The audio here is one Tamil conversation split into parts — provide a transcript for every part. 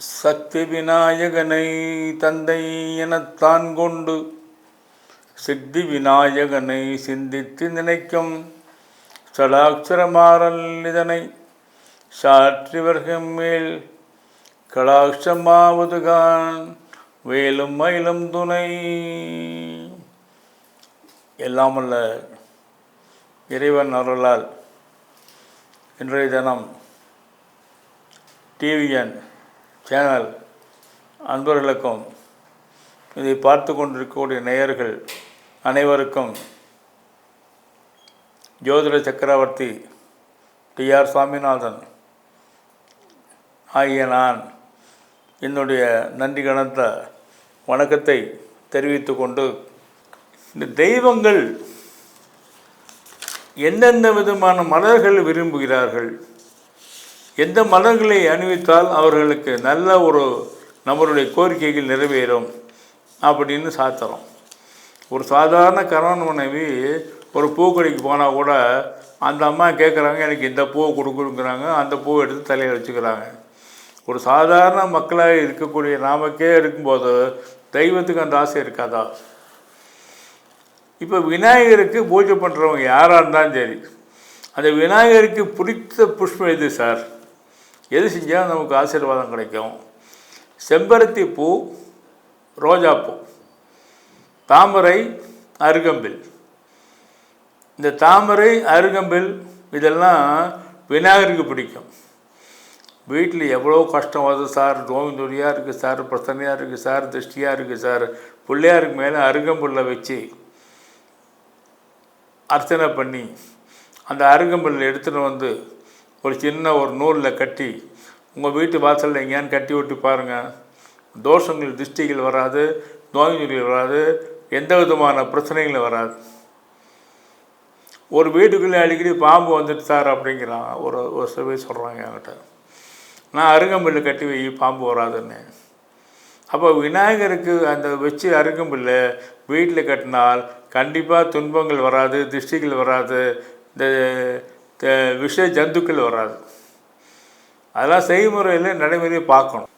சக்தி விநாயகனை தந்தை எனத்தான் கொண்டு சித்தி விநாயகனை சிந்தித்து நினைக்கும் சடாட்சரமாறல் இதனை சாற்றிவர்கள் மேல் கடாட்சமாவதுகான் வேலும் மயிலும் துணை. எல்லாமல்ல இறைவன் அருளால் இன்றைய தினம் டிவிஎன் சேனல் அன்பர்களுக்கும் இதை பார்த்து கொண்டிருக்கக்கூடிய நேயர்கள் அனைவருக்கும் ஜோதிட சக்கரவர்த்தி டி ஆர் சுவாமிநாதன் ஆகிய நான் என்னுடைய நன்றி கணந்த வணக்கத்தை தெரிவித்து கொண்டு இந்த தெய்வங்கள் எந்தெந்த விதமான மலர்கள் விரும்புகிறார்கள் எந்த மலர்களை அணிவித்தால் அவர்களுக்கு நல்ல ஒரு நம்மளுடைய கோரிக்கைகள் நிறைவேறும் அப்படின்னு சாத்திரம். ஒரு சாதாரண கணவன் மனைவி ஒரு பூக்கடைக்கு போனால் கூட அந்த அம்மா கேட்குறாங்க எனக்கு இந்த பூவை கொடுக்குறோங்கிறாங்க அந்த பூவை எடுத்து தலையில் வச்சுக்கிறாங்க. ஒரு சாதாரண மக்களாக இருக்கக்கூடிய நாமக்கே இருக்கும்போது தெய்வத்துக்கு அந்த ஆசை இருக்காதா? இப்போ விநாயகருக்கு பூஜை பண்ணுறவங்க யாராக இருந்தாலும் சரி அந்த விநாயகருக்கு பிடித்த புஷ்பம் எது சார்? எது செஞ்சால் நமக்கு ஆசீர்வாதம் கிடைக்கும். செம்பருத்தி பூ ரோஜாப்பூ தாமரை அருகம்பில். இந்த தாமரை அருகம்பில் இதெல்லாம் விநாயகருக்கு பிடிக்கும். வீட்டில் எவ்வளோ கஷ்டம் வருது சார். நோய் நொடியாக இருக்குது சார். பிரச்சனையாக இருக்குது சார். திருஷ்டியாக இருக்குது சார். பிள்ளையாருக்கு மேலே அருகம்புல்லை வச்சு அர்ச்சனை பண்ணி அந்த அருகம்புல்லை எடுத்துகிட்டு வந்து ஒரு சின்ன ஒரு நூலில் கட்டி உங்கள் வீட்டு வாசலில் எங்கேயான்னு கட்டி விட்டு பாருங்கள் தோஷங்கள் திருஷ்டிகள் வராது நோய் நொடிகள் வராது எந்த விதமான பிரச்சனைகளும் வராது. ஒரு வீட்டுக்குள்ளே அடிக்கடி பாம்பு வந்துட்டு சார் அப்படிங்கிறான் ஒரு ஒரு சில பேர் சொல்கிறாங்க என்கிட்ட. நான் அருகம்பில்லு கட்டி வை பாம்பு வராதுன்னு. அப்போ விநாயகருக்கு அந்த வச்சு அருகம்பில்லு வீட்டில் கட்டினால் கண்டிப்பாக துன்பங்கள் வராது திருஷ்டிகள் வராது. இந்த விஷ ஜந்துக்கள் வராது. அதெல்லாம் செய்முறையில் நடைமுறையை பார்க்கணும்.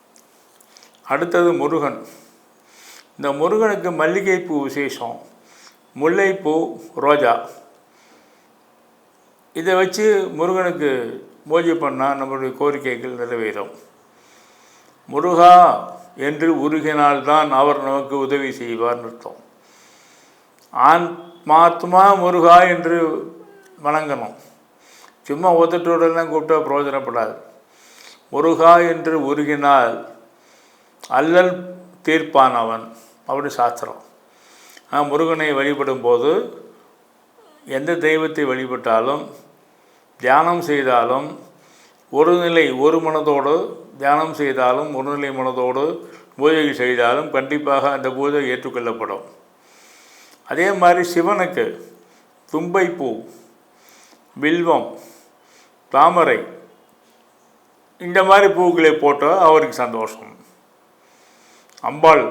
அடுத்தது முருகன். இந்த முருகனுக்கு மல்லிகைப்பூ விசேஷம். முல்லைப்பூ ரோஜா. இதை வச்சு முருகனுக்கு பூஜை பண்ணால் நம்மளுடைய கோரிக்கைகள் நிறைவேறும். முருகா என்று உருகினால்தான் அவர் நமக்கு உதவி செய்வார் அர்த்தம். ஆத்மாத்மா முருகா என்று வணங்கணும். சும்மா ஒத்தட்டோடெல்லாம் கூப்பிட்டா பிரயோஜனப்படாது. முருகா என்று உருகினால் அல்லல் தீர்ப்பான் அவன் அப்படி சாஸ்திரம். முருகனை வழிபடும் போது எந்த தெய்வத்தை வழிபட்டாலும் தியானம் செய்தாலும் ஒரு நிலை ஒரு மனதோடு தியானம் செய்தாலும் ஒரு நிலை மனதோடு பூஜை செய்தாலும் கண்டிப்பாக அந்த பூஜை ஏற்றுக்கொள்ளப்படும். அதே மாதிரி சிவனுக்கு தும்பைப்பூ வில்வம் தாமரை. இந்த மாதிரி பூக்களை போட்டால் அவருக்கு சந்தோஷம். அம்பாள்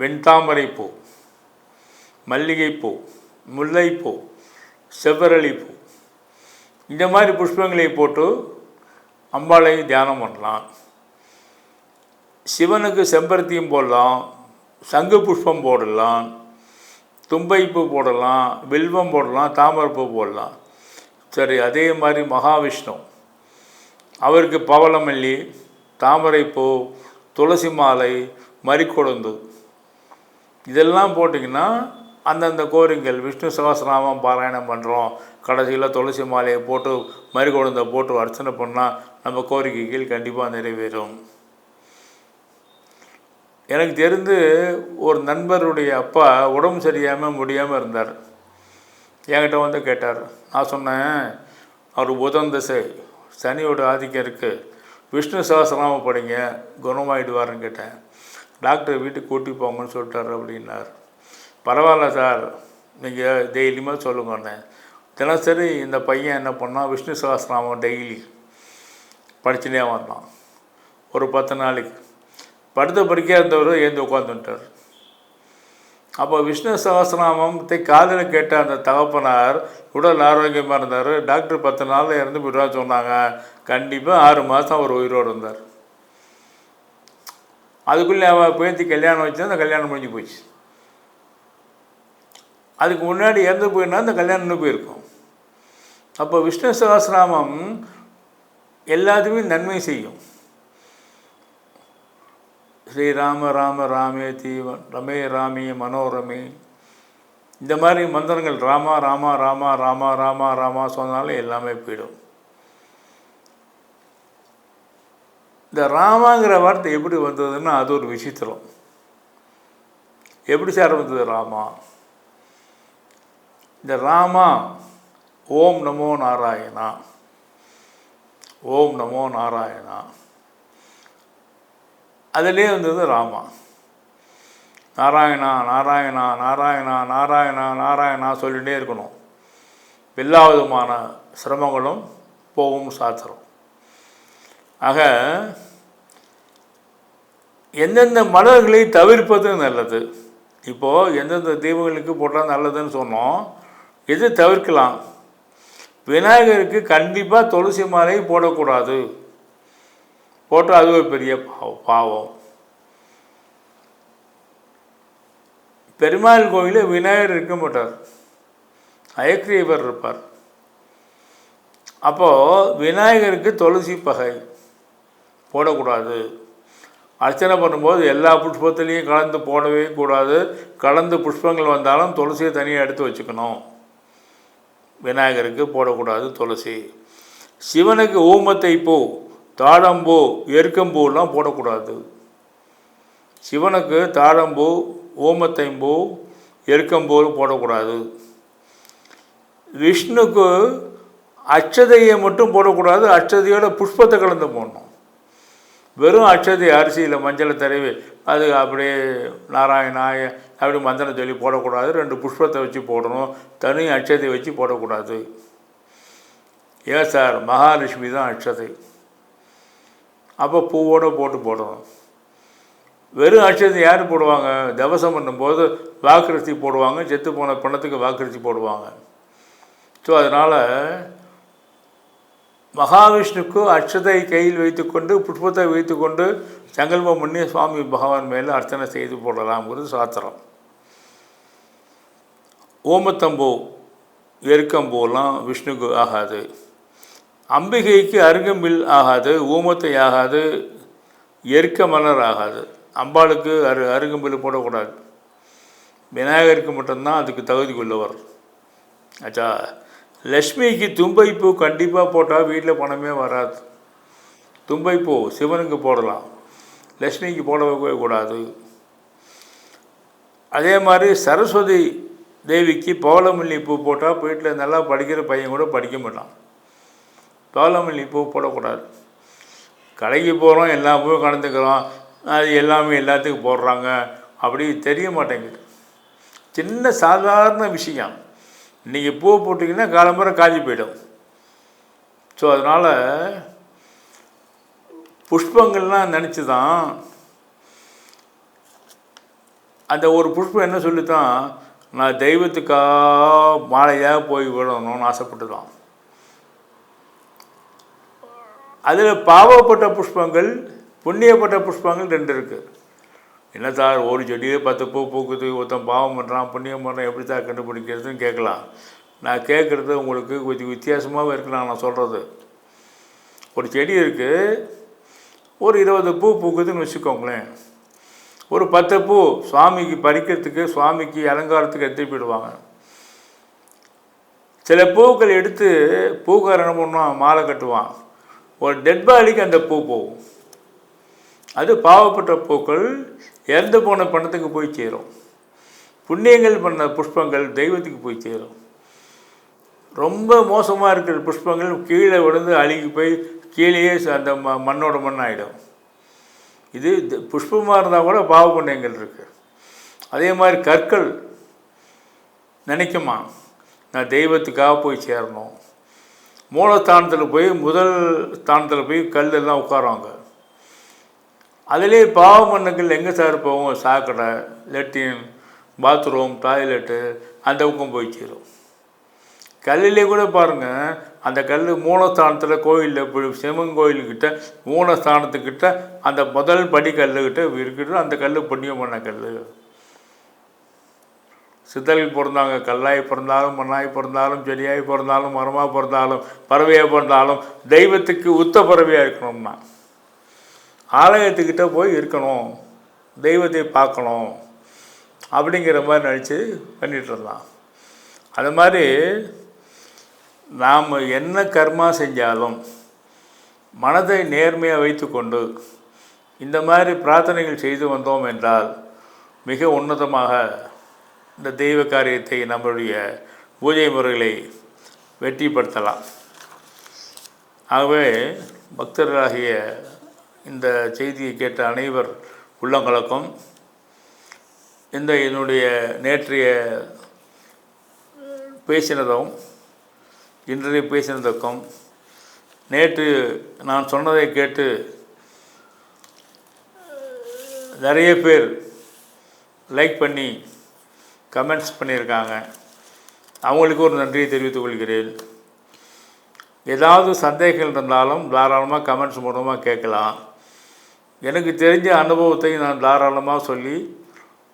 வெண்தாமரை பூ மல்லிகைப்பூ முல்லைப்பூ செவ்வரளிப்பூ இந்த மாதிரி புஷ்பங்களை போட்டு அம்பாளை தியானம் பண்ணலாம். சிவனுக்கு செம்பருத்தியும் போடலாம் சங்கு புஷ்பம் போடலாம் தும்பைப்பூ போடலாம் வில்வம் போடலாம் தாமரைப்பூ போடலாம். சரி அதே மாதிரி மகாவிஷ்ணு. அவருக்கு பவளமல்லி தாமரைப்பூ துளசி மாலை மறிக்கொழுந்து. இதெல்லாம் போட்டிங்கன்னா அந்தந்த கோரிங்கள் விஷ்ணு சகசிரநாமம் பாராயணம் பண்ணுறோம் கடைசியில் துளசி மாலையை போட்டு மறிக்கொழுந்தை போட்டு அர்ச்சனை பண்ணால் நம்ம கோரிக்கைகள் கண்டிப்பாக நிறைவேறும். எனக்கு தெரிந்து ஒரு நண்பருடைய அப்பா உடம்பு சரியாமல் முடியாமல் இருந்தார். என்கிட்ட வந்து கேட்டார். நான் சொன்னேன் அவர் புதன் திசை சனியோட ஆதிக்கம் இருக்குது விஷ்ணு சகசிரநாமம் படிங்க. குணமாயிடுவாருன்னு கேட்டேன். டாக்டர் வீட்டுக்கு கூட்டி போங்கன்னு சொல்லிட்டார் அப்படின்னார். பரவாயில்ல சார். நீங்கள் டெய்லியுமே சொல்லுங்கண்ணே தினசரி இந்த பையன் என்ன பண்ணான் விஷ்ணு சகசிரநாமம் டெய்லி படிச்சுனே வந்தான் ஒரு பத்து நாளைக்கு. படுத்த படிக்க இருந்தவர் ஏந்து உட்காந்துட்டார் அப்போ விஷ்ணு சகசிரநாமத்தை காதில் கேட்ட அந்த தகப்பனார் உடல் ஆரோக்கியமாக இருந்தார். டாக்டர் பத்து நாளில் இறந்து போயிடுவான்னு சொன்னாங்க. கண்டிப்பாக ஆறு மாதம் அவர் உயிரோடு இருந்தார். அதுக்குள்ளே அவள் பேத்தி கல்யாணம் வச்சு அந்த கல்யாணம் முடிஞ்சு போச்சு அதுக்கு முன்னாடி இறந்து போயிருந்தா அந்த கல்யாணம் இன்னும் போயிருக்கும். அப்போ விஷ்ணு சகசிரநாமம் எல்லாத்துக்குமே நன்மை செய்யும். ஸ்ரீராம ராம ராமே தீவ ரமே ராமே மனோரமே. இந்த மாதிரி மந்திரங்கள் ராமா ராமா ராமா ராமா ராமா ராமா சொன்னாலும் எல்லாமே போயிடும். இந்த ராமாங்கிற வார்த்தை எப்படி வந்ததுன்னா அது ஒரு விசித்திரம். எப்படி சார் வந்தது ராமா? இந்த ராமா ஓம் நமோ நாராயணா. ஓம் நமோ நாராயணா. அதிலே வந்தது ராமா. நாராயணா நாராயணா நாராயணா நாராயணா நாராயணா சொல்லிகிட்டே இருக்கணும். எல்லா விதமான சிரமங்களும் போகும் சாத்திரம் ஆக எந்தெந்த மலர்களை தவிர்ப்பது நல்லது? இப்போது எந்தெந்த தீபங்களுக்கு போட்டால் நல்லதுன்னு சொன்னோம். எது தவிர்க்கலாம்? விநாயகருக்கு கண்டிப்பாக துளசி மாலை போடக்கூடாது. போட்டால் அது ஒரு பெரிய பாவம் பாவம். பெருமாள் கோயிலில் விநாயகர் இருக்க மாட்டார். அயக்ரீவர் இருப்பார். அப்போது விநாயகருக்கு துளசி பகை போடக்கூடாது. அர்ச்சனை பண்ணும்போது எல்லா புஷ்பத்துலேயும் கலந்து போடவே கூடாது. கலந்து புஷ்பங்கள் வந்தாலும் துளசியை தனியாக எடுத்து வச்சுக்கணும். விநாயகருக்கு போடக்கூடாது துளசி. சிவனுக்கு ஊமத்தை பூ. தாழம்பூ எருக்கம்பூலாம் போடக்கூடாது. சிவனுக்கு தாழம்பூ ஓமத்தைம்பூ எருக்கம்பூ போடக்கூடாது. விஷ்ணுக்கு அச்சதையை மட்டும் போடக்கூடாது அச்சதையோட புஷ்பத்தை கலந்து போடணும். வெறும் அச்சதை அரிசியில் மஞ்சளை தடவி அது அப்படியே நாராயணாய அப்படி மந்திரம் சொல்லி போடக்கூடாது. ரெண்டு புஷ்பத்தை வச்சு போடணும். தனி அச்சதை வச்சு போடக்கூடாது. ஏன் சார்? மகாலட்சுமி தான் அச்சதை. அப்போ பூவோடு போட்டு போடணும். வெறும் அட்சத்தை யார் போடுவாங்க? தவசம் பண்ணும்போது வாக்குறுதி போடுவாங்க செத்து போன பணத்துக்கு வாக்குறுதி போடுவாங்க. ஸோ அதனால் மகாவிஷ்ணுக்கு அக்ஷதை கையில் வைத்துக்கொண்டு புஷ்பத்தை வைத்துக்கொண்டு சங்கல்பம் பண்ணி சுவாமி பகவான் மேலே அர்ச்சனை செய்து போடலாம்ங்கிறது சாத்திரம் ஓமத்தம்பூ எருக்கம்பூலாம் விஷ்ணுக்கு ஆகாது. அம்பிகைக்கு அருகம்பில் ஆகாது ஊமத்தை ஆகாது எருக்க மலர் ஆகாது. அம்பாளுக்கு அரு அருகம்பில் போடக்கூடாது. விநாயகருக்கு மட்டும்தான் அதுக்கு தகுதி உள்ளவர். ஆச்சா லக்ஷ்மிக்கு தும்பைப்பூ கண்டிப்பாக போட்டால் வீட்டில் பணமே வராது. தும்பைப்பூ சிவனுக்கு போடலாம். லக்ஷ்மிக்கு போடவே கூடாது. அதே மாதிரி சரஸ்வதி தேவிக்கு பவளமல்லி பூ போட்டால் வீட்டில் நல்லா படிக்கிற பையன் கூட படிக்க மாட்டான். தோலமல்லி பூ போடக்கூடாது. கடைக்கு போகிறோம் எல்லா பூவும் கலந்துக்கிறோம் அது எல்லாமே எல்லாத்துக்கும் போடுறாங்க அப்படி தெரிய மாட்டேங்குது. சின்ன சாதாரண விஷயம். இன்றைக்கி பூ போட்டிங்கன்னா காலம்புற காஞ்சி போயிடும். ஸோ அதனால் புஷ்பங்கள்லாம் நினச்சி தான் அந்த ஒரு புஷ்பம் என்ன சொல்லித்தான் நான் தெய்வத்துக்காக மாலையாக போய் விடணும்னு ஆசைப்பட்டு தான் அதில் பாவப்பட்ட புஷ்பங்கள் புண்ணியப்பட்ட புஷ்பங்கள் ரெண்டு இருக்குது என்ன சார் ஒரு செடியே பத்து பூ பூக்குது ஒருத்தன் பாவம் பண்ணுறான் புண்ணியம் பண்ணுறான் எப்படி சார் கண்டுபிடிக்கிறதுன்னு கேட்கலாம். நான் கேட்குறது உங்களுக்கு கொஞ்சம் வித்தியாசமாகவும் இருக்கலாம் நான் சொல்கிறது ஒரு செடி இருக்குது ஒரு இருபது பூ பூக்குதுன்னு வச்சுக்கோங்களேன். ஒரு பத்து பூ சுவாமிக்கு பறிக்கிறதுக்கு சுவாமிக்கு அலங்காரத்துக்கு எடுத்து போயிடுவாங்க. சில பூக்கள் எடுத்து பூக்காரன் என்ன பண்ணுவான் மாலை கட்டுவான். ஒரு டெட் பாடிக்கு அந்த பூ போகும். அது பாவப்பட்ட பூக்கள் இறந்து போன பணத்துக்கு போய் சேரும். புண்ணியங்கள் பண்ண புஷ்பங்கள் தெய்வத்துக்கு போய் சேரும். ரொம்ப மோசமாக இருக்கிற புஷ்பங்கள் கீழே விழுந்து அழுகி போய் கீழேயே அந்த ம மண்ணோட மண்ணாயிடும். இது புஷ்பமாக இருந்தால் கூட பாவ புண்ணியங்கள் இருக்குது அதே மாதிரி கற்கள் நினைக்குமா? நான் தெய்வத்துக்காக போய் சேரணும். மூலஸ்தானத்தில் போய் முதல் ஸ்தானத்தில் போய் கல் எல்லாம் உட்காருவாங்க. அதிலே பாவ மண்ணுக்கள் எங்கே சார் போவோம்? சாக்கடை லெட்டின் பாத்ரூம் டாய்லெட்டு அந்த பக்கம் போய் சேரும். கல்லிலே கூட பாருங்கள் அந்த கல் மூலஸ்தானத்தில் கோயிலில் இப்படி சிவன் கோயில்கிட்ட மூலஸ்தானத்துக்கிட்ட அந்த முதல் படி கல்லுக்கிட்ட இருக்கிறது அந்த கல் புண்ணியம் பண்ண கல் சித்தர்கள் பிறந்தாங்க கல்லாய் பிறந்தாலும் மண்ணாய் பிறந்தாலும் செடியாய் பிறந்தாலும் மரமாக பிறந்தாலும் பறவையாக பிறந்தாலும் தெய்வத்துக்கு உத்த பறவையாக இருக்கணும்னா ஆலயத்துக்கிட்ட போய் இருக்கணும் தெய்வத்தை பார்க்கணும் அப்படிங்கிற மாதிரி நினச்சி பண்ணிகிட்டு இருந்தான். அது மாதிரி நாம் என்ன கர்மா செஞ்சாலும் மனதை நேர்மையாக வைத்துக்கொண்டு இந்த மாதிரி பிரார்த்தனைகள் செய்து வந்தோம் என்றால் மிக உன்னதமாக இந்த தெய்வ காரியத்தை நம்மளுடைய பூஜை முறைகளை வெற்றிப்படுத்தலாம். ஆகவே பக்தர்களாகிய இந்த செய்தியை கேட்ட அனைவர் உள்ளங்களுக்கும் இந்த என்னுடைய நேற்றைய பேசினதும் இன்றைய பேசினதுக்கும் நேற்று நான் சொன்னதை கேட்டு நிறைய பேர் லைக் பண்ணி கமெண்ட்ஸ் பண்ணியிருக்காங்க. அவங்களுக்கு ஒரு நன்றியை தெரிவித்துக் கொள்கிறேன். ஏதாவது சந்தேகங்கள் இருந்தாலும் தாராளமாக கமெண்ட்ஸ் மூலமாக கேட்கலாம். எனக்கு தெரிஞ்ச அனுபவத்தை நான் தாராளமாக சொல்லி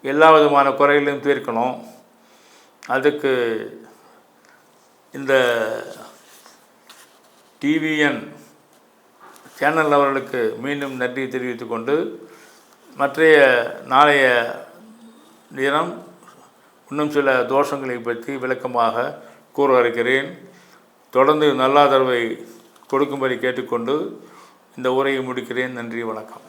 எல்லா விதமான குறைகளையும் தீர்க்கணும். அதுக்கு இந்த டிவிஎன் சேனல் அவர்களுக்கு மீண்டும் நன்றி தெரிவித்துக்கொண்டு மற்றைய நாளைய தினம் இன்னும் சில தோஷங்களை பற்றி விளக்கமாக கூற இருக்கிறேன் தொடர்ந்து நல்லாதரவை கொடுக்கும்படி கேட்டுக்கொண்டு இந்த உரையை முடிக்கிறேன். நன்றி வணக்கம்.